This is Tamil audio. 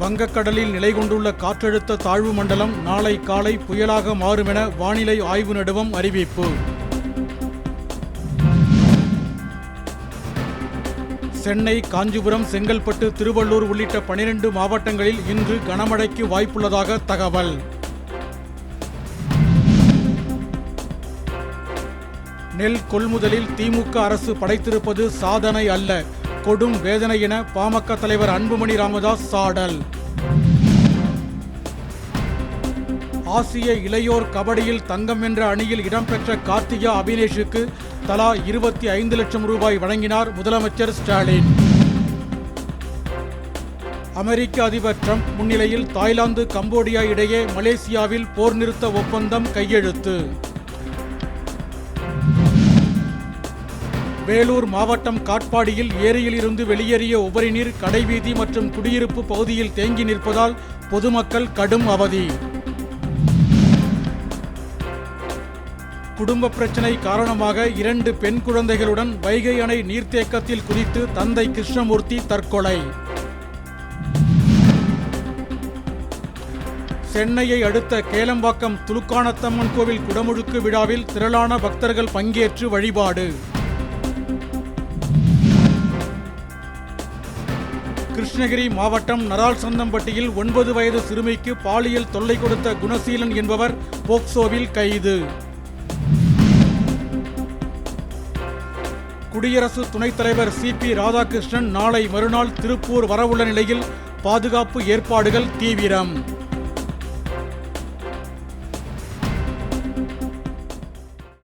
வங்கக்கடலில் நிலை கொண்டுள்ள காற்றழுத்த தாழ்வு மண்டலம் நாளை காலை புயலாக மாறும் என வானிலை ஆய்வு நடுவம் அறிவிப்பு. சென்னை காஞ்சிபுரம் செங்கல்பட்டு திருவள்ளூர் உள்ளிட்ட பனிரெண்டு மாவட்டங்களில் இன்று கனமழைக்கு வாய்ப்புள்ளதாக தகவல். நெல் கொள்முதலில் திமுக அரசு படைத்திருப்பது சாதனை அல்ல. கொடும் வேதனை என பாமக தலைவர் அன்புமணி ராமதாஸ் சாடல். ஆசிய இளையோர் கபடியில் தங்கம் என்ற அணியில் இடம்பெற்ற கார்த்திகா அபினேஷுக்கு தலா இருபத்தி ஐந்து லட்சம் ரூபாய் வழங்கினார் முதலமைச்சர் ஸ்டாலின். அமெரிக்க அதிபர் ட்ரம்ப் முன்னிலையில் தாய்லாந்து கம்போடியா இடையே மலேசியாவில் போர் நிறுத்த ஒப்பந்தம் கையெழுத்து. வேலூர் மாவட்டம் காட்பாடியில் ஏரியில் இருந்து வெளியேறிய உபரிநீர் கடைவீதி மற்றும் குடியிருப்பு பகுதியில் தேங்கி நிற்பதால் பொதுமக்கள் கடும் அவதி. குடும்ப பிரச்சனை காரணமாக இரண்டு பெண் குழந்தைகளுடன் வைகை அணை நீர்த்தேக்கத்தில் குதித்து தந்தை கிருஷ்ணமூர்த்தி தற்கொலை. சென்னையை அடுத்த கேலம்பாக்கம் துலுக்கானத்தம்மன் கோவில் குடமுழுக்கு விழாவில் திரளான பக்தர்கள் பங்கேற்று வழிபாடு. கிருஷ்ணகிரி மாவட்டம் நரால் சந்தம்பட்டியில் ஒன்பது வயது சிறுமிக்கு பாலியல் தொல்லை கொடுத்த குணசீலன் என்பவர் போக்சோவில் கைது. குடியரசு துணைத் தலைவர் சி பி ராதாகிருஷ்ணன் நாளை மறுநாள் திருப்பூர் வரவுள்ள நிலையில் பாதுகாப்பு ஏற்பாடுகள் தீவிரம்.